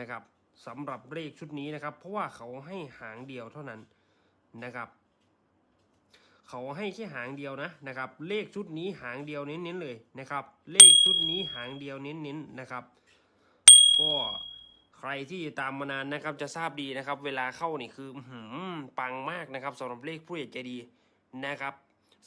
นะครับสำหรับเลขชุดนี้นะครับ เพราะว่าเขาให้หางเดียวเท่านั้นนะครับ เขาให้แค่หางเดียวนะนะครับ เลขชุดนี้หางเดียวเน้นๆเลยนะครับ เลขชุดนี้หางเดียวเน้นๆนะครับ ก็ใครที่ตามมานานนะครับจะทราบดีนะครับ เวลาเข้านี่คือหือปังมากนะครับสำหรับเลขผู้ใหญ่ใจดีนะครับ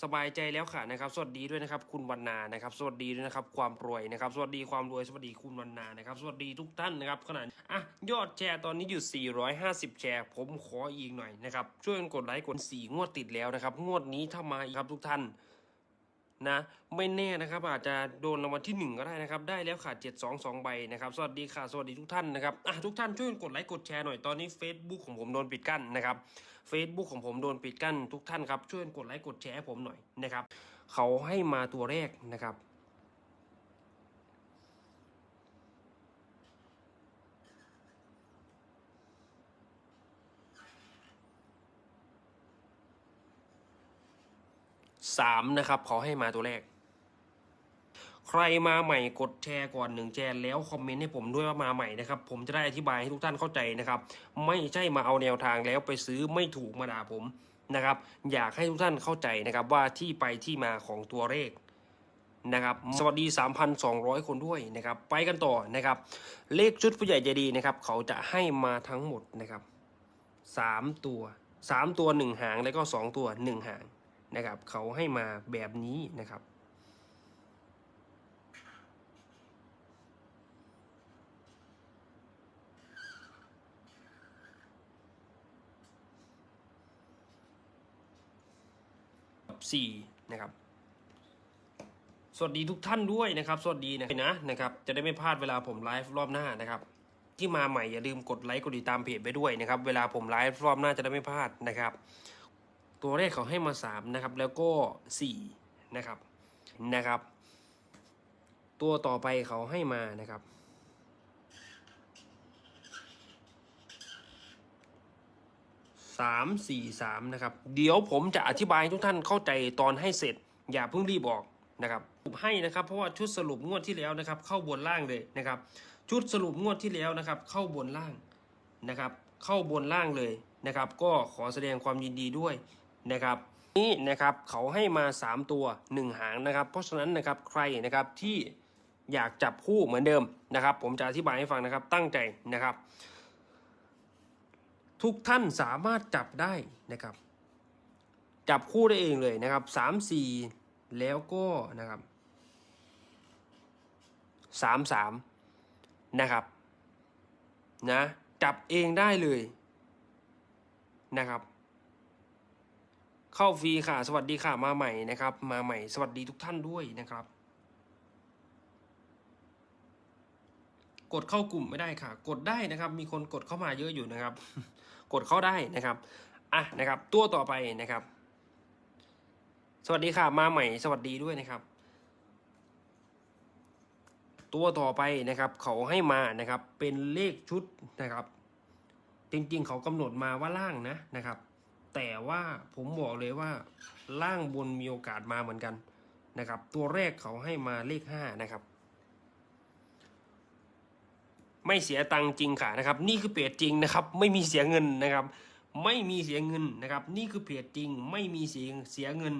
สบายใจแล้วค่ะนะครับ สวัสดีด้วยนะครับ คุณวันนานะครับ สวัสดีด้วยนะครับ ความรวยนะครับ สวัสดีความรวยสวัสดีคุณวันนานะครับ สวัสดีทุกท่านนะครับขนาดอะยอดแชร์ตอนนี้อยู่ 450 แชร์ ผมขออีกหน่อยนะครับ ช่วยกันกดไลค์กด4งวดติดแล้วนะครับ งวดนี้ถ้ามาอีกครับทุกท่าน นะไม่แน่นะครับ อาจจะโดนรางวัลที่หนึ่งก็ได้นะครับ ได้แล้วขาด7 2 2 ใบนะครับ สวัสดีค่ะ สวัสดีทุกท่านนะครับอะทุกท่านช่วยกดไลค์กดแชร์หน่อยตอนนี้ Facebook ของผมโดนปิดกั้นนะครับ Facebook ของผมโดนปิดกั้นทุกท่านครับช่วยกดไลค์กดแชร์ให้ผมหน่อยนะครับเขาให้มาตัวแรกนะครับ สามนะครับเขาให้มาตัวแรก ใครมาใหม่กดแชร์ก่อนหนึ่งแชร์แล้วคอมเมนต์ให้ผมด้วยว่ามาใหม่นะครับ ผมจะได้อธิบายให้ทุกท่านเข้าใจนะครับ ไม่ใช่มาเอาแนวทางแล้วไปซื้อไม่ถูกมาด่าผมนะครับ อยากให้ทุกท่านเข้าใจนะครับว่าที่ไปที่มาของตัวเลขนะครับสวัสดี 3,200 คนด้วยนะครับ ไปกันต่อนะครับ เลขชุดผู้ใหญ่ใจดีนะครับ เขาจะให้มาทั้งหมดนะครับสามตัวสามตัวหนึ่งหางแล้วก็สองตัวหนึ่งหาง นะครับเขาให้มาแบบนี้นะครับสี่นะครับ สวัสดีทุกท่านด้วยนะครับ สวัสดีนะนะนะครับ จะได้ไม่พลาดเวลาผมไลฟ์รอบหน้านะครับ ที่มาใหม่อย่าลืมกดไลค์กดติดตามเพจไปด้วยนะครับ เวลาผมไลฟ์รอบหน้าจะได้ไม่พลาดนะครับ ตัวเลขเขาให้มาสามนะครับ แล้วก็สี่นะครับนะครับ ตัวต่อไปเขาให้มานะครับ สามสี่สามนะครับ เดี๋ยวผมจะอธิบายทุกท่านเข้าใจตอนให้เสร็จ อย่าเพิ่งรีบออกนะครับให้นะครับ เพราะว่าชุดสรุปงวดที่แล้วนะครับ เข้าบนล่างเลยนะครับ ชุดสรุปงวดที่แล้วนะครับ เข้าบนล่างนะครับ เข้าบนล่างเลยนะครับ ก็ขอแสดงความยินดีด้วย นะครับนี่นะครับเขาให้มา 3 ตัว 1 หางนะครับ เพราะฉะนั้นนะครับใครนะครับที่อยากจับคู่เหมือนเดิมนะครับ ผมจะอธิบายให้ฟังนะครับตั้งใจนะครับ ทุกท่านสามารถจับได้นะครับ จับคู่ได้เองเลยนะครับสามสี่แล้วก็นะครับสามสามนะครับนะจับเองได้เลยนะครับ เข้าฟรีค่ะ สวัสดีค่ะ มาใหม่นะครับ มาใหม่ สวัสดีทุกท่านด้วยนะครับ กดเข้ากลุ่มไม่ได้ค่ะ กดได้นะครับ มีคนกดเข้ามาเยอะอยู่นะครับ กดเข้าได้นะครับอะนะครับ ตัวต่อไปนะครับ สวัสดีค่ะ มาใหม่ สวัสดีด้วยนะครับ ตัวต่อไปนะครับ เขาให้มานะครับ เป็นเลขชุดนะครับ จริงๆ เขากำหนดมาว่าล่างนะนะครับ แต่ว่าผมบอกเลยว่าล่างบนมีโอกาสมาเหมือนกันนะครับ ตัวแรกเขาให้มาเลขห้านะครับ ไม่เสียตังค์จริงค่ะนะครับ นี่คือเพจจริงนะครับ ไม่มีเสียเงินนะครับ ไม่มีเสียเงินนะครับ นี่คือเพจจริง ไม่มีเสียเสียเงิน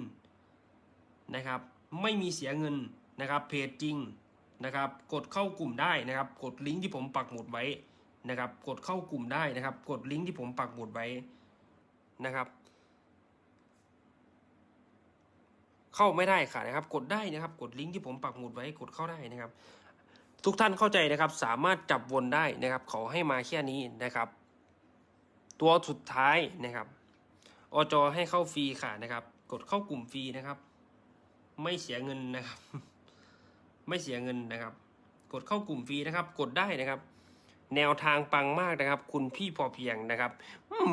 นะครับ ไม่มีเสียเงินนะครับ เพจจริงนะครับ กดเข้ากลุ่มได้นะครับ กดลิงก์ที่ผมปักหมุดไว้นะครับ กดเข้ากลุ่มได้นะครับ กดลิงก์ที่ผมปักหมุดไว้ นะครับ เข้าไม่ได้ค่ะนะครับ กดได้นะครับ กดลิงก์ที่ผมปักหมุดไว้กดเข้าได้นะครับ ทุกท่านเข้าใจนะครับ สามารถจับวนได้นะครับเขาให้มาแค่นี้นะครับ ตัวสุดท้ายนะครับอจอให้เข้าฟรีค่ะนะครับ กดเข้ากลุ่มฟรีนะครับ ไม่เสียเงินนะครับ ไม่เสียเงินนะครับ กดเข้ากลุ่มฟรีนะครับ กดได้นะครับ แนวทางปังมากนะครับ คุณพี่พอเพียงนะครับ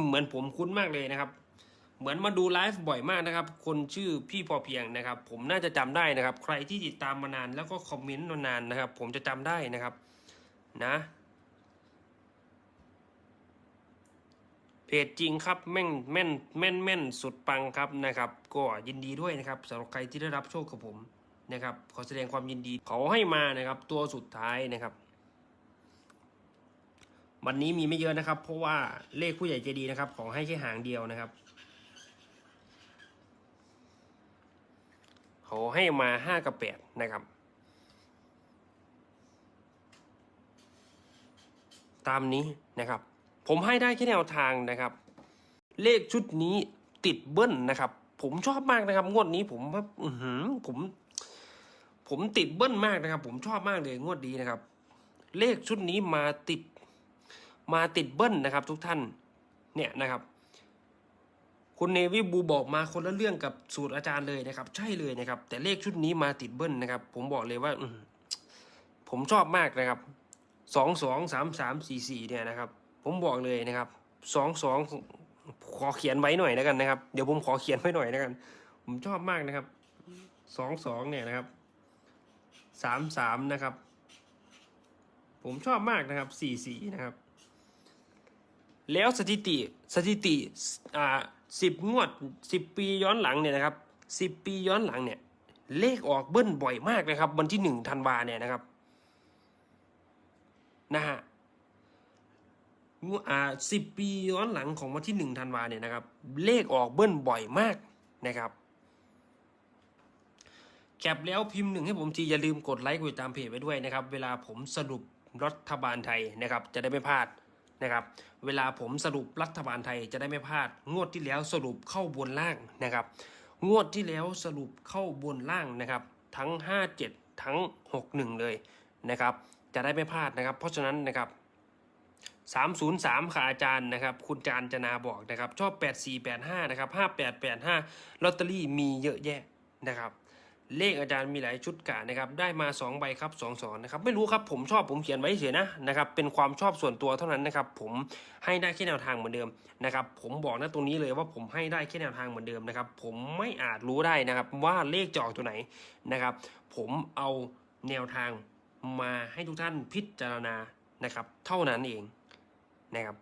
เหมือนผมคุ้นมากเลยนะครับ เหมือนมาดูไลฟ์บ่อยมากนะครับ คนชื่อพี่พอเพียงนะครับ ผมน่าจะจำได้นะครับ ใครที่ติดตามมานานแล้วก็คอมเมนต์มานานนะครับ ผมจะจำได้นะครับนะเพจจริงครับแม่งแม่นแม่นแม่นสุดปังครับนะครับ ก็ยินดีด้วยนะครับสำหรับใครที่ได้รับโชคกับผมนะครับ ขอแสดงความยินดีเขาให้มานะครับ ตัวสุดท้ายนะครับ วันนี้มีไม่เยอะนะครับ เพราะว่าเลขผู้ใหญ่ใจดีนะครับ ขอให้แค่หางเดียวนะครับขาให้มาห้ากับแปดนะครับ ตามนี้นะครับ ผมให้ได้แค่แนวทางนะครับ เลขชุดนี้ติดเบิ้ลนะครับ ผมชอบมากนะครับ งวดนี้ผมว่าอือหือผม ผมติดเบิ้ลมากนะครับ ผมชอบมากเลยงวดนี้นะครับ เลขชุดนี้มาติด มาติดเบิ้ลนะครับทุกท่านเนี่ยนะครับ คุณเนวิบูบอกมาคนละเรื่องกับสูตรอาจารย์เลยนะครับ ใช่เลยนะครับ แต่เลขชุดนี้มาติดเบิ้ลนะครับ ผมบอกเลยว่าผมชอบมากนะครับสองสองสามสามสี่สี่เนี่ยนะครับ ผมบอกเลยนะครับสองสองขอเขียนไว้หน่อยแล้วกันนะครับ เดี๋ยวผมขอเขียนไว้หน่อยแล้วกัน ผมชอบมากนะครับสองสองเนี่ยนะครับสามสามนะครับ ผมชอบมากนะครับสี่สี่นะครับ แล้วสถิติสถิติอ่าสิบงวดสิบปีย้อนหลังเนี่ยนะครับสิบปีย้อนหลังเนี่ย เลขออกเบิ้ลบ่อยมากนะครับ วันที่หนึ่งธันวาเนี่ยนะครับนะฮะงวอ่าสิบปีย้อนหลังของวันที่หนึ่งธันวาเนี่ยนะครับ เลขออกเบิ้ลบ่อยมากนะครับแคปแล้วพิมพ์หนึ่งให้ผมทีอย่าลืมกดไลค์กดติดตามเพจไว้ด้วยนะครับ เวลาผมสรุปรัฐบาลไทยนะครับ จะได้ไม่พลาด นะครับ เวลาผมสรุปรัฐบาลไทยจะได้ไม่พลาด งวดที่แล้วสรุปเข้าบนล่างนะครับ งวดที่แล้วสรุปเข้าบนล่างนะครับ ทั้ง 57 ทั้ง 61 เลยนะครับ จะได้ไม่พลาดนะครับ เพราะฉะนั้นนะครับ303ค่ะอาจารย์นะครับคุณจานจนาบอกนะครับชอบ 8485นะครับ5885ลอตเตอรี่มีเยอะแยะนะครับ เลขอาจารย์มีหลายชุดกะนะครับ ได้มา 2 ใบครับ2สอนนะครับ ไม่รู้ครับผมชอบผมเขียนไว้เฉยนะนะครับ เป็นความชอบส่วนตัวเท่านั้นนะครับ ผมให้ได้แค่แนวทางเหมือนเดิมนะครับ ผมบอกนะตรงนี้เลยว่าผมให้ได้แค่แนวทางเหมือนเดิมนะครับ ผมไม่อาจรู้ได้นะครับ ว่าเลขจะออกตัวไหนนะครับ ผมเอาแนวทางมาให้ทุกท่านพิจารณานะครับ เท่านั้นเองนะครับ